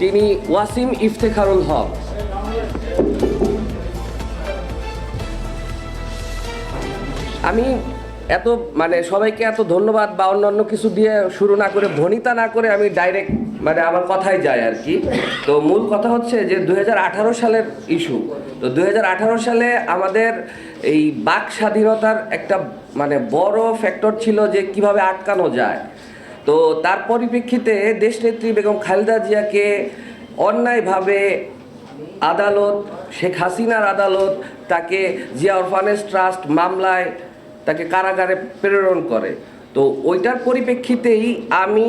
তিনি ওয়াসিম ইফতেখারুল হক। আমি এত মানে সবাইকে এত ধন্যবাদ বা অন্যান্য কিছু দিয়ে শুরু না করে, ভনিতা না করে আমি ডাইরেক্ট মানে আমার কথাই যায় আর কি। তো মূল কথা হচ্ছে যে দুই হাজার আঠারো সালের ইস্যু। তো দুই হাজার আঠারো সালে আমাদের এই বাক স্বাধীনতার একটা মানে বড় ফ্যাক্টর ছিল যে কীভাবে আটকানো যায়। তো তার পরিপ্রেক্ষিতে দেশনেত্রী বেগম খালেদা জিয়াকে অন্যায়ভাবে আদালত, শেখ হাসিনার আদালত তাকে জিয়া অরফানেজ ট্রাস্ট মামলায় তাকে কারাগারে প্রেরণ করে। তো ওইটার পরিপ্রেক্ষিতেই আমি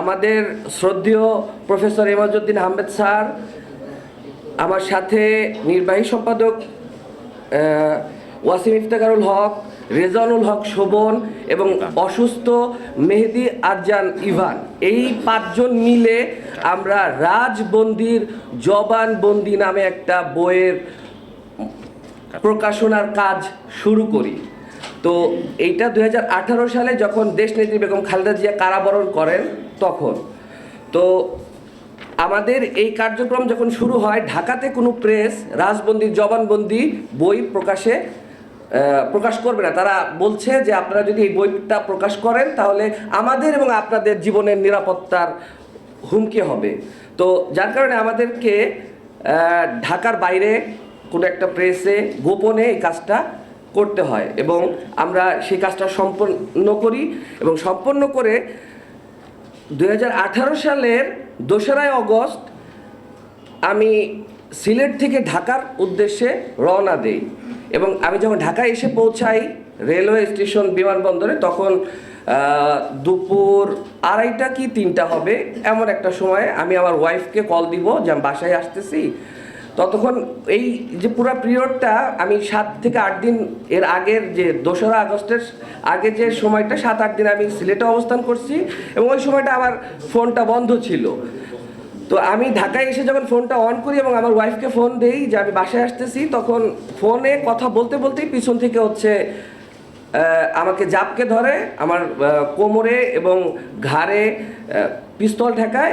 আমাদের শ্রদ্ধেয় প্রফেসর এমাজউদ্দিন আহমেদ স্যার, আমার সাথে নির্বাহী সম্পাদক ওয়াসিম ইফতেখারুল হক, রেজানুল হক শোভন এবং অসুস্থ মেহেদি আরজান ইভান। এই পাঁচজন মিলে আমরা রাজবন্দির জবানবন্দি নামে একটা বইয়ের প্রকাশনার কাজ শুরু করি। তো এইটা দু হাজার আঠারো সালে যখন দেশ দেশনেত্রী বেগম খালেদা জিয়া কারাবরণ করেন তখন। তো আমাদের এই কার্যক্রম যখন শুরু হয়, ঢাকাতে কোনো প্রেস রাজবন্দির জবানবন্দি বই প্রকাশে প্রকাশ করবে না। তারা বলছে যে আপনারা যদি এই বইটা প্রকাশ করেন, তাহলে আমাদের এবং আপনাদের জীবনের নিরাপত্তার হুমকি হবে। তো যার কারণে আমাদেরকে ঢাকার বাইরে কোনো একটা প্রেসে গোপনে এই কাজটা করতে হয় এবং আমরা সেই কাজটা সম্পন্ন করি এবং সম্পন্ন করে দু হাজার আঠারো সালের দোসরাই অগস্ট আমি সিলেট থেকে ঢাকার উদ্দেশ্যে রওনা দেই। এবং আমি যখন ঢাকায় এসে পৌঁছাই রেলওয়ে স্টেশন বিমানবন্দরে, তখন দুপুর আড়াইটা কি তিনটা হবে এমন একটা সময়ে আমি আমার ওয়াইফকে কল দিব যে আমি বাসায় আসতেছি। ততক্ষণ এই যে পুরো পিরিয়ডটা আমি সাত থেকে আট দিন এর আগের যে দোসরা আগস্টের আগে যে সময়টা, সাত আট দিন আমি সিলেটে অবস্থান করছি এবং ওই সময়টা আমার ফোনটা বন্ধ ছিল। তো আমি ঢাকায় এসে যখন ফোনটা অন করি এবং আমার ওয়াইফকে ফোন দেই যে আমি বাসায় আসতেছি, তখন ফোনে কথা বলতে বলতেই পিছন থেকে হচ্ছে আমাকে জাপকে ধরে আমার কোমরে এবং ঘাড়ে পিস্তল ঠেকায়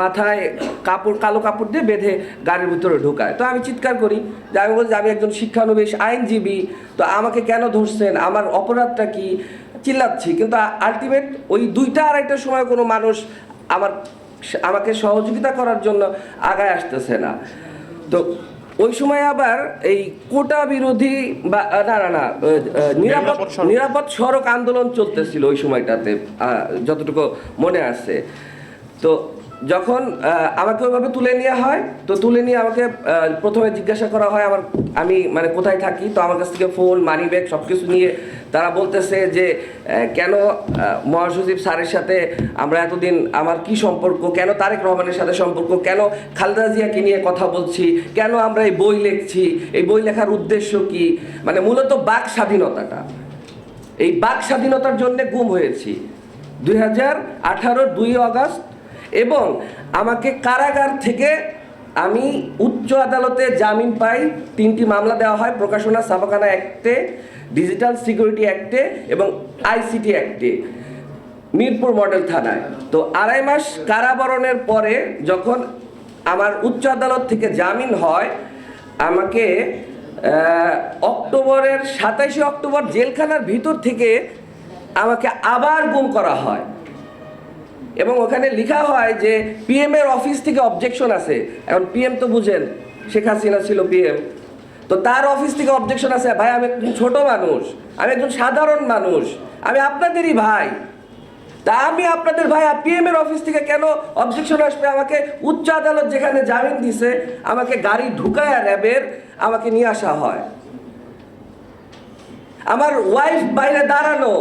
মাথায় কাপড়, কালো কাপড় দিয়ে বেঁধে গাড়ির ভিতরে ঢোকায়। তো আমি চিৎকার করি, যে আমি বলছি আমি একজন শিক্ষানবিশ আইনজীবী, তো আমাকে কেন ধরছেন? আমার অপরাধটা কি? চিল্লাচ্ছি। কিন্তু আলটিমেট ওই দুইটা আড়াইটার সময় কোনো মানুষ আমার আমাকে সহযোগিতা করার জন্য আগায় আসতেছে না তো ওই সময় আবার এই কোটা বিরোধী বা না না না নিরাপদ নিরাপদ সড়ক। আন্দোলন চলতেছিল ওই সময়টাতে আহ, যতটুকু মনে আছে তো যখন আমাকে ওইভাবে তুলে নেওয়া হয়, তো তুলে নিয়ে আমাকে প্রথমে জিজ্ঞাসা করা হয় আমার, আমি মানে কোথায় থাকি, তো আমার কাছ থেকে ফোন মানি ব্যাগ সব কিছু নিয়ে তারা বলতেছে যে কেন মহাসচিব স্যারের সাথে আমরা এতদিন, আমার কি সম্পর্ক, কেন তারেক রহমানের সাথে সম্পর্ক, কেন খালেদা জিয়াকে নিয়ে কথা বলছি, কেন আমরা এই বই লিখছি, এই বই লেখার উদ্দেশ্য কি? মানে মূলত বাক স্বাধীনতাটা। এই বাক স্বাধীনতার জন্য গুম হয়েছি। দুই হাজার আঠারোর দুই আগস্ট এবং আমাকে কারাগার থেকে আমি উচ্চ আদালতে জামিন পাই। তিনটি মামলা দেওয়া হয় প্রকাশনা ছাপাখানা অ্যাক্টে, ডিজিটাল সিকিউরিটি অ্যাক্টে এবং আইসিটি অ্যাক্টে, মিরপুর মডেল থানায়। তো আড়াই মাস কারাবরণের পরে যখন আমার উচ্চ আদালত থেকে জামিন হয়, আমাকে অক্টোবরের সাতাইশে অক্টোবর জেলখানার ভিতর থেকে আমাকে আবার গুম করা হয়। এবং ওখানে লেখা হয় যে পিএম এর অফিস থেকে অবজেকশন আছে এখন পিএম তো বুঝেন, শেখ হাসিনা ছিল পিএম তো তার অফিস থেকে অবজেকশন আছে ভাই, আমি একজন ছোট মানুষ, আমি একজন সাধারণ মানুষ, আমি আপনাদেরই ভাই। তা আমি আপনাদের ভাই পিএম এর অফিস থেকে কেন অবজেকশন আসবে? আমাকে উচ্চ আদালত যেখানে জামিন দিছে, আমাকে গাড়ি ঢুকায় র্যাবের আমাকে নিয়ে আসা হয়। আমার ওয়াইফ বাইরে দাঁড়ানো,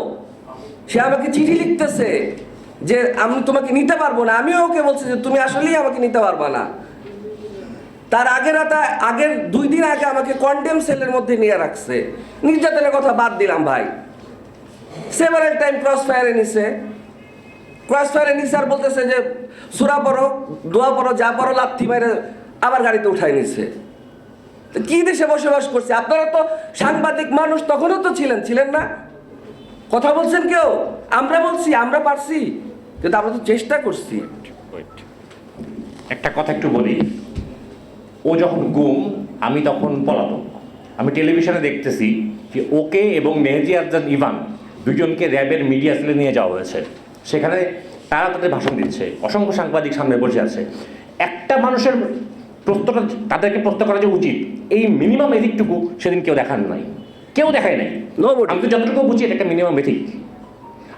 সে আমাকে চিঠি লিখতেছে। যে আমি তোমাকে নিতে পারব না, আমিও ওকে বলছি যে তুমি আসলেই আমাকে নিতে পারবা না। তার আগের রাতে, আগের দুই দিন আগে আমাকে কন্ডেম সেলের মধ্যে নিয়ে রাখছে। নির্যাতনের কথা বাদ দিলাম ভাই। সেভারেল টাইম ক্রস ফায়ারে নিছে। ক্রস ফায়ারে নিছে আর বলতেছে যে, সুরা পড়ো, দোয়া পড়ো, যা পড়ো, লাথি মারে আবার গাড়িতে উঠাই নিছে। কি দেশে বসবাস করছে? আপনারা তো সাংবাদিক মানুষ, তখনও তো ছিলেন। ছিলেন না? কথা বলছেন কেউ? আমরা বলছি, আমরা পারছি। কিন্তু আমরা তো চেষ্টা করছি. একটা কথা একটু বলি। ও যখন গুম আমি তখন পলাতক। আমি টেলিভিশনে দেখতেছি যে ওকে এবং মেহেদি আজাদ ইভান দুজনকে র্যাবের মিডিয়া সেলে নিয়ে যাওয়া হয়েছে। সেখানে তারা তাদের ভাষণ দিচ্ছে। অসংখ্য সাংবাদিক সামনে বসে আছে। একটা মানুষের প্রশ্নটা তাদেরকে প্রশ্ন করা যে উচিত এই মিনিমাম এদিকটুকু সেদিন কেউ দেখান নাই। কেউ দেখায় নাই. আমি তো যতটুকু বুঝি এটা একটা মিনিমাম এথিক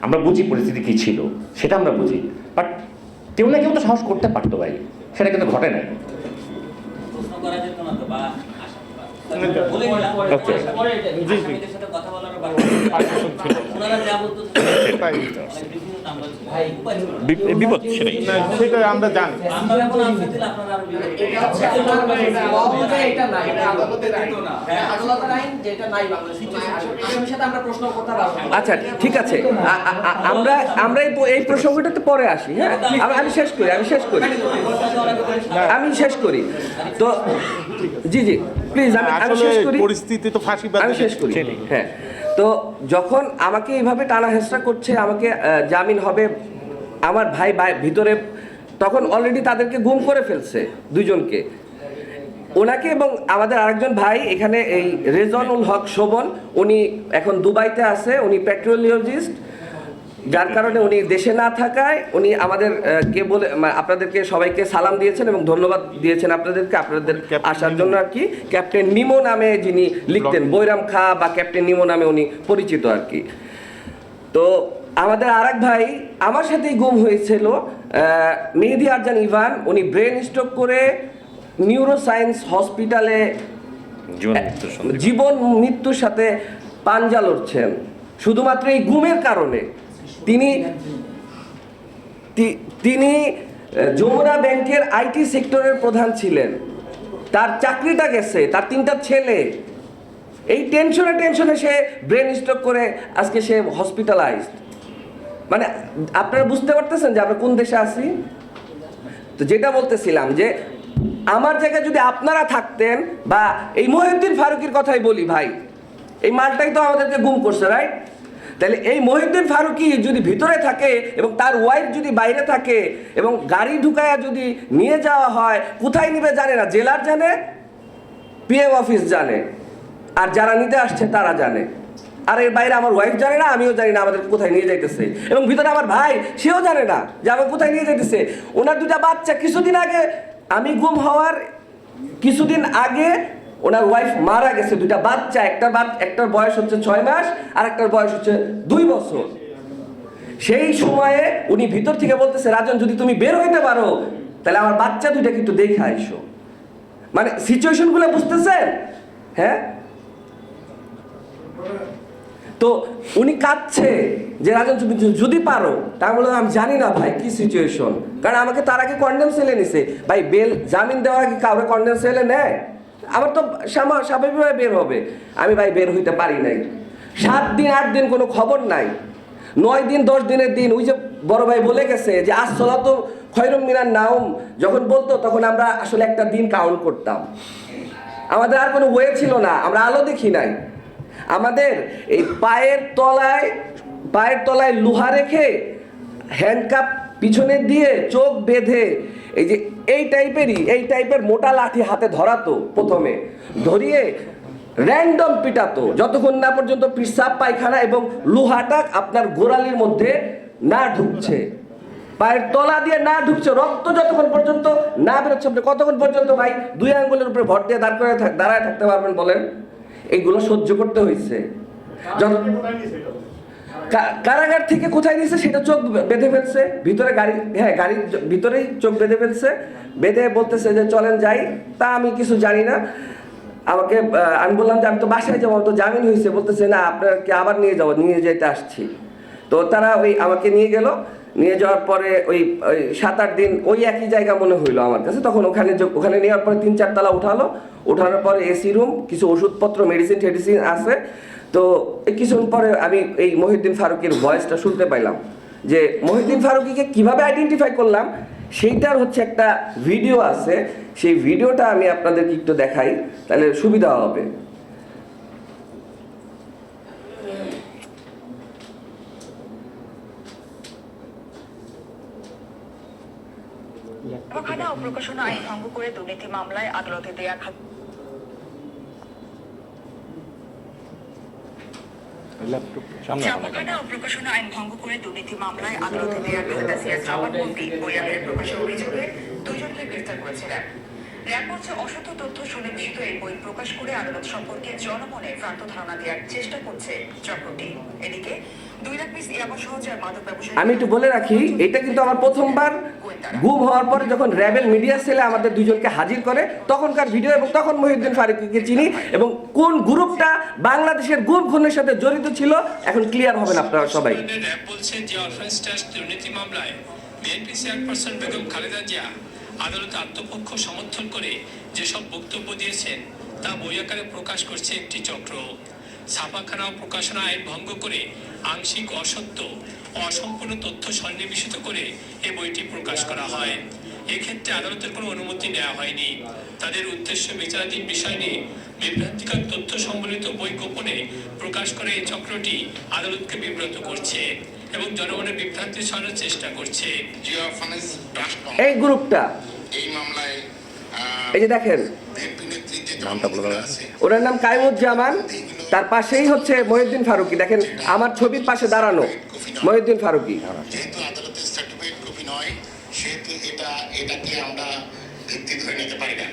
আমরা বুঝি পরিস্থিতি কী ছিল সেটা আমরা বুঝি। বাট কেউ না কেউ তো সাহস করতে পারতো ভাই সেটা কিন্তু ঘটে নাই। প্রশ্ন বিপদ সেটাই আমরা জানি আচ্ছা ঠিক আছে আমরা আমরা এই প্রসঙ্গটাতে পরে আসি হ্যাঁ? আমি- শেষ করি আমি শেষ করি। আমি শেষ করি। তো জি জি প্লিজ আমি আমি শেষ করি। পরিস্থিতি তো ফাঁসি আমি শেষ করি হ্যাঁ। তো যখন আমাকে এইভাবে টানা হেসরা করছে, আমাকে জামিন হবে আমার ভাই ভাই ভিতরে, তখন অলরেডি তাদেরকে গুম করে ফেলছে দুজনকে। ওনাকে এবং আমাদের আরেকজন ভাই, এখানে এই রেজনুল হক শোভন, উনি এখন দুবাইতে আছে, উনি পেট্রোলিওলজিস্ট যার কারণে উনি দেশে না থাকায় উনি আমাদের কে বলে আপনাদেরকে সবাইকে সালাম দিয়েছেন এবং ধন্যবাদ দিয়েছেন আপনাদেরকে আপনাদের আসার জন্য আর কি। ক্যাপ্টেন নিমো নামে যিনি লিখতেন বৈরাম খা বা ক্যাপ্টেন নিমো নামে উনি পরিচিত আর কি। তো আমাদের আরেক ভাই আমার সাথেই গুম হয়েছিল মেহেদি আরজান ইভান উনি ব্রেন স্ট্রোক করে নিউরো সায়েন্স হসপিটালে জীবন জীবন মৃত্যুর সাথে পাঞ্জা লড়ছেন। শুধুমাত্র এই গুমের কারণে। তিনি তিনি যমুনা ব্যাংকের আইটি সেক্টরের প্রধান ছিলেন। তার চাকরিটা গেছে, তার তিনটা ছেলে। এই টেনশনে টেনশনে সে ব্রেন স্ট্রোক করে আজকে সে হসপিটালাইজড। মানে আপনারা বুঝতে পারতেছেন যে আমরা কোন দেশে আছি? তো যেটা বলতেছিলাম যে, আমার জায়গায় যদি আপনারা থাকতেন বা এই মহিউদ্দিন ফারুকির কথাই বলি ভাই, এই মালটাই তো আমাদেরকে গুম করছে রাইট তাহলে এই মহিউদ্দিন ফারুকি যদি ভিতরে থাকে এবং তার ওয়াইফ যদি বাইরে থাকে এবং গাড়ি ঢুকায়া যদি নিয়ে যাওয়া হয়, কোথায় নিবে জানে না, জেলার জানে? পিএম অফিস জানে। আর যারা নিতে আসছে তারা জানে। আর এর বাইরে আমার ওয়াইফ জানে না, আমিও জানি না আমাদের কোথায় নিয়ে যাইতেছে। এবং ভিতরে আমার ভাই, সেও জানে না যে আমাকে কোথায় নিয়ে যাইতেছে। ওনার দুটা বাচ্চা কিছুদিন আগে আমি গুম হওয়ার কিছুদিন আগে ওনার ওয়াইফ মারা গেছে দুটা বাচ্চা, একটার একটার বয়স হচ্ছে ছয় মাস আর একটার বয়স হচ্ছে দুই বছর। সেই সময়ে উনি ভিতর থেকে বলতেছে, রাজন, যদি তুমি বের হইতে পারো, তাহলে আমার বাচ্চা দুইটা একটু দেখে আইসো। মানে সিচুয়েশনগুলো বুঝতেছেন? হ্যাঁ? তো উনি কাঁদছে যে, রাজন, তুমি যদি- পারো তা বলে, আমি জানি না ভাই, কি সিচুয়েশন কারণ আমাকে তার আগে কন্ডেম সেলে নিছে। ভাই, বেল জামিন দেওয়া কি কাউকে কন্ডেম সেলে নেয়? আমার তো স্বাভাবিকভাবে বের হবে। আমি ভাই বের হইতে পারি নাই। সাত দিন, আট দিন কোনো খবর নাই। নয় দিন, দশ দিনের দিন ওই যে বড় ভাই বলে গেছে যে আসলা তো খয়রম মিনার নাম যখন বলতো, তখন আমরা আসলে একটা দিন কাউন্ট করতাম। আমাদের আর কোনো ওয়ে ছিল না। আমরা আলো দেখি নাই। আমাদের এই পায়ের তলায় পায়ের তলায় লোহা রেখে হ্যান্ডকাপ পিছনে দিয়ে চোখ বেঁধে এই যে এই টাইপেরই এই টাইপের মোটা লাঠি হাতে ধরাতো প্রথমে। ধরিয়ে র্যান্ডম পিটাতো। যতক্ষণ না পর্যন্ত পিসাব পায়খানা এবং লোহাটা আপনার গোড়ালির মধ্যে না ঢুকছে। পায়ের তলা দিয়ে না ঢুকছে, রক্ত যতক্ষণ পর্যন্ত না বেরোচ্ছে, আপনি কতক্ষণ পর্যন্ত ভাই দুই আঙ্গুলের উপরে ভর দিয়ে দাঁড় করে দাঁড়ায় থাকতে পারবেন বলেন? এইগুলো সহ্য করতে হয়েছে। কারাগার থেকে কোথায় নিয়েছে সেটা চোখ বেঁধে ফেলছে। ভিতরে গাড়ি হ্যাঁ গাড়ির ভিতরেই চোখ বেঁধে ফেলছে। বেঁধে বলতেছে যে, চলেন যাই। তা আমি কিছু জানি না। আমাকে আমি বললাম যে, আমি তো বাসায় যাব তো জামিন হয়েছে। বলতেছে, না আপনাকে আবার নিয়ে যাব? নিয়ে যেতে আসছি। তো তারা ওই আমাকে নিয়ে গেল। নিয়ে যাওয়ার পরে ওই ওই সাত আট দিন ওই একই জায়গা মনে হইল আমার কাছে। তখন ওখানে ওখানে নেওয়ার পরে তিন চারতলা উঠালো। উঠানোর পরে এসি রুম, কিছু ওষুধপত্র, মেডিসিন, টেডিসিন আছে। তো কিছুক্ষণ পরে আমি এই মহিউদ্দিন ফারুকের ভয়েসটা শুনতে পাইলাম যে মহিউদ্দিন ফারুকিকে কীভাবে আইডেন্টিফাই করলাম, সেইটার হচ্ছে একটা ভিডিও আছে। সেই ভিডিওটা আমি আপনাদেরকে একটু দেখাই, তাহলে সুবিধা হবে। প্রকাশনা আইন ভঙ্গ করে দুর্নীতি মামলায় আদালতে দেয়া ছাপাখানা ও প্রকাশনা আইন ভঙ্গ করে দুর্নীতি মামলায় আদালতে দেয়া খালেদা জিয়ার জবানবন্দি বইয়াদের প্রকাশের অভিযোগে দুজনকে গ্রেফতার করেছে র্যাব র্যাব বলছে অসত্য তথ্য সুনিশ্চিত এই বই প্রকাশ করে আদালত সম্পর্কে জনমনে ভ্রান্ত ধারণা দেওয়ার চেষ্টা করছে চক্রটি এদিকে দুই লাখ পিস ইয়াবা সহ মাদক ব্যবসায়ী আমি একটু বলে রাখি এটা কিন্তু আমার প্রথমবার গুম হওয়ার পরে যখন র্যাবেল মিডিয়া সেলে আমাদের দুজনকে হাজির করে তখনকার ভিডিও এবং তখন মহিউদ্দিন ফারুকিকে চিনি এবং কোন গ্রুপটা বাংলাদেশের গুম খুনের সাথে জড়িত ছিল এখন ক্লিয়ার হবেন আপনারা সবাই। বলছে যে অরফেন্স ট্রাস্ট দুর্নীতি মামলায় বিএনপি চেয়ারপারসন বেগম খালেদা জিয়া আদালতে আত্মপক্ষ সমর্থন করে যেসব বক্তব্য দিয়েছেন তা বই আকারে প্রকাশ করছে একটি চক্র। ছাপাখানা ও প্রকাশনা আইন ভঙ্গ করে আংশিক অসত্য অসম্পূর্ণ তথ্য সন্নিবেশিত করে এই বইটি প্রকাশ করা হয়। এক্ষেত্রে আদালতের কোনো অনুমতি নেওয়া হয়নি। তাদের উদ্দেশ্য বিচারাধীন বিষয় নিয়ে বিভ্রান্তিকর তথ্য সম্বলিত বই গোপনে প্রকাশ করে এই চক্রটি আদালতকে বিব্রত করছে এবং জনগণের বিভ্রান্তি ছড়ানোর চেষ্টা করছে। এই গ্রুপটা। এই মামলায় এই যে দেখেন। নামটা বলে দাও। ওনার নাম কায়মুজ্জামান। তার পাশেই হচ্ছে মহিউদ্দিন ফারুকি। দেখেন আমার ছবির পাশে দাঁড়ানো মহিউদ্দিন ফারুকি। যেহেতু আদালতের সার্টিফিকেট কপি নয় সেহেতু এটা এটাকে আমরা ভিত্তি ধরে নিতে পারি না।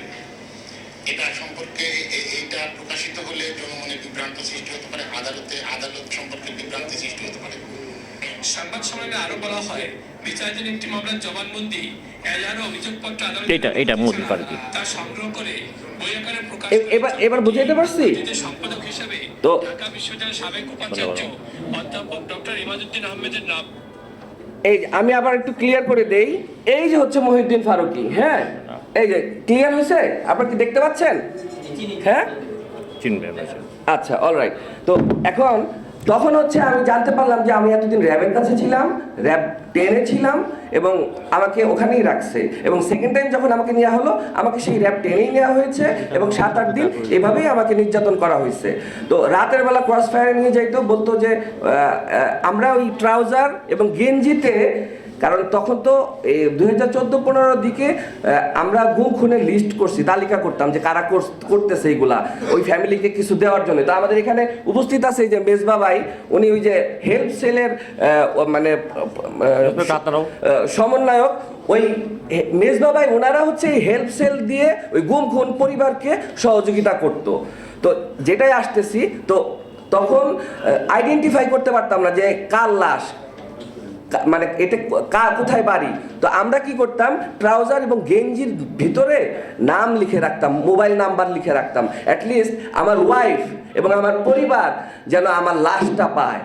এটা সম্পর্কে এইটা প্রকাশিত হলে জনমনে বিভ্রান্ত সৃষ্টি হতে পারে আদালতে আদালত সম্পর্কে বিভ্রান্তি সৃষ্টি হতে পারে। সংবাদ সম্মেলনে আরও বলা হয় বিচারাধীন একটি মামলার জবানবন্দি এজাহার অভিযোগপত্র আদালত এইটা- এইটা মোদি ফারুকি। সংগ্রহ করে এবার এবার বুঝাইতে পারছি? সম্পাদক হিসেবে তো- ঢাকা বিশ্ববিদ্যালয়ের সাবেক উপাচার্য অধ্যাপক ডক্টর ইমাদুদ্দিন আহমেদের নাম। এই যে আমি আবার একটু ক্লিয়ার করে দেই। এই যে হচ্ছে মহিউদ্দিন ফারুকি হ্যাঁ? এই যে ক্লিয়ার হয়েছে? আপনারা কি দেখতে পাচ্ছেন? হ্যাঁ? চিনবে আচ্ছা অলরাইট তো এখন তখন হচ্ছে আমি জানতে পারলাম যে আমি এতদিন র্যাবের কাছে ছিলাম, র্যাব টেনে ছিলাম, এবং আমাকে ওখানেই রাখছে। এবং সেকেন্ড টাইম যখন আমাকে নেওয়া হলো, আমাকে সেই র্যাব টেনেই নেওয়া হয়েছে, এবং সাত আট দিন এভাবেই আমাকে নির্যাতন করা হয়েছে। তো রাতের বেলা ক্রস ফায়ারে নিয়ে যাইতো, বলতো যে আমরা ওই ট্রাউজার এবং গেঞ্জিতে কারণ তখন তো দুই হাজার চোদ্দ পনেরোর দিকে আমরা গুম খুনের লিস্ট করছি তালিকা করতাম যে কারা করতেছে এইগুলা ওই ফ্যামিলিকে কিছু দেওয়ার জন্য। তো আমাদের এখানে উপস্থিত আছে যে মেজবা ভাই উনি ওই যে হেল্প সেলের মানে সমন্বয়ক ওই মেজবা ভাই ওনারা হচ্ছে এই হেল্প সেল দিয়ে ওই গুম খুন পরিবারকে সহযোগিতা করত। তো যেটাই আসতেছি তো তখন আইডেন্টিফাই করতে পারতাম না যে কার লাশ মানে এটা কা কোথায় বাড়ি? তো আমরা কি করতাম, ট্রাউজার এবং গেঞ্জির ভিতরে নাম লিখে রাখতাম, মোবাইল নাম্বার লিখে রাখতাম। অ্যাটলিস্ট আমার ওয়াইফ এবং আমার পরিবার যেন আমার লাশটা পায়।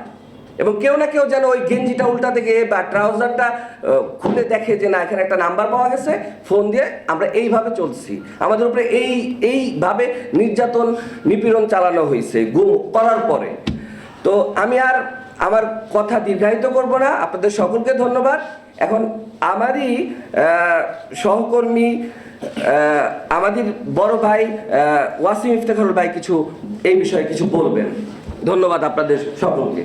এবং কেউ না কেউ যেন ওই গেঞ্জিটা উল্টা থেকে বা ট্রাউজারটা খুলে দেখে যে না, এখানে একটা নাম্বার পাওয়া গেছে, ফোন দিয়ে আমরা এইভাবে চলছি। আমাদের উপরে এই, এইভাবে নির্যাতন নিপীড়ন চালানো হয়েছে, গুম করার পরে। তো আমি আর আমার কথা দীর্ঘায়িত করব না, আপনাদের সকলকে ধন্যবাদ। এখন আমারই সহকর্মী আমাদের বড় ভাই ওয়াসিম ইফতেখারুল ভাই কিছু, এই বিষয়ে কিছু বলবেন। ধন্যবাদ আপনাদের সকলকে।